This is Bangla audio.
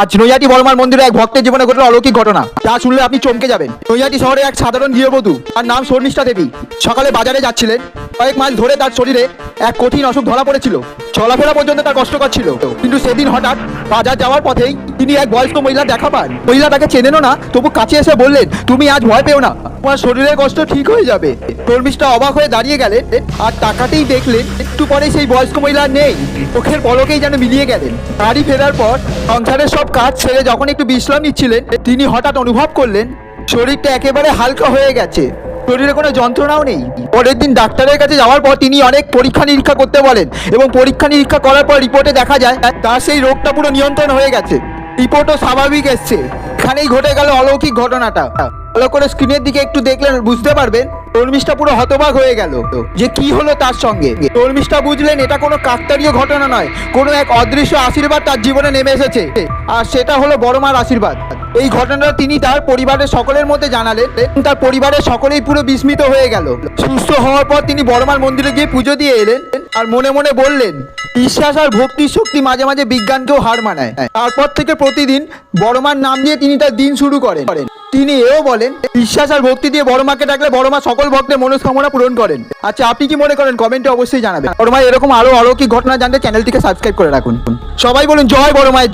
আজ নৈয়াটি বর্মার মন্দিরে এক ভক্তের জীবনে ঘটল অলৌকিক ঘটনা। যা শুনলে আপনি চমকে যাবেন। নৈয়াটি শহরে এক সাধারণ গৃহবধূ, তার নাম শর্মিষ্ঠা দেবী। সকালে বাজারে যাচ্ছিলেন। কয়েক মাস ধরে তার শরীরে এক কঠিন অসুখ ধরা পড়েছিল। চলাফেরা পর্যন্ত তার কষ্টকর ছিল কিন্তু সেদিন হঠাৎ বাজার যাওয়ার পথেই তিনি এক বয়স্ক মহিলা দেখা পান। মহিলা তাকে চেনেনও না, তবু কাছে এসে বললেন, তুমি আজ ভয় পেও না। তোমার শরীরের কষ্ট ঠিক হয়ে যাবে। শর্মিষ্ঠা অবাক হয়ে দাঁড়িয়ে গেলেন আর টাকাতেই দেখলেন একটু পরে সেই বয়স্ক মহিলা নেই। চোখের পলকেই যেন মিলিয়ে গেলেন। বাড়ি ফেরার পর সংসারের সব কাজ ছেড়ে যখন একটু বিশ্রাম নিচ্ছিলেন, তিনি হঠাৎ অনুভব করলেন, শরীরটা একেবারে হালকা হয়ে গেছে। শরীরে কোনো যন্ত্রণাও নেই। পরের দিন ডাক্তারের কাছে যাওয়ার পর তিনি অনেক পরীক্ষা নিরীক্ষা করতে বলেন এবং পরীক্ষা নিরীক্ষা করার পর রিপোর্টে দেখা যায়, তার সেই রোগটা পুরো নিয়ন্ত্রণ হয়ে গেছে। রিপোর্টও স্বাভাবিক এসছে। এখানেই ঘটে গেল অলৌকিক ঘটনাটা। ভালো করে স্ক্রিনের দিকে একটু দেখলেন, বুঝতে পারবেন তরমিশটা পুরো হতবাক হয়ে গেল। যে কি হলো তার সঙ্গে? তরমিশটা বুঝলেন, এটা কোনো কাকতারীয় ঘটনা নয়, কোনো এক অদৃশ্য আশীর্বাদ তার জীবনে নেমে এসেছে। আর সেটা হলো বড় মার আশীর্বাদ। এই ঘটনাটা তিনি তার পরিবারের সকলের মধ্যে জানালেন তার পরিবারের সকলেই পুরো বিস্মিত হয়ে গেল। সুস্থ হওয়ার পর তিনি বড়মার মন্দিরে গিয়ে পুজো দিয়ে এলেন, আর মনে মনে বললেন, বিশ্বাস আর ভক্তির শক্তি মাঝে মাঝে বিজ্ঞানকেও হার মানায়। তারপর থেকে প্রতিদিন বড়মার নাম দিয়ে তিনি তার দিন শুরু করেন। তিনি এও বলেন, বিশ্বাস আর ভক্তি দিয়ে বড় মাকে ডাকলে বড় মা সকল ভক্তের মনস্কামনা পূরণ করেন। আচ্ছা আপনি কি মনে করেন? কমেন্টে অবশ্যই জানাবেন। বড় মা এরকম আরও আরও কি ঘটনা জানতে চ্যানেলটিকে সাবস্ক্রাইব করে রাখুন। সবাই বলুন, জয় বড় মায়ের।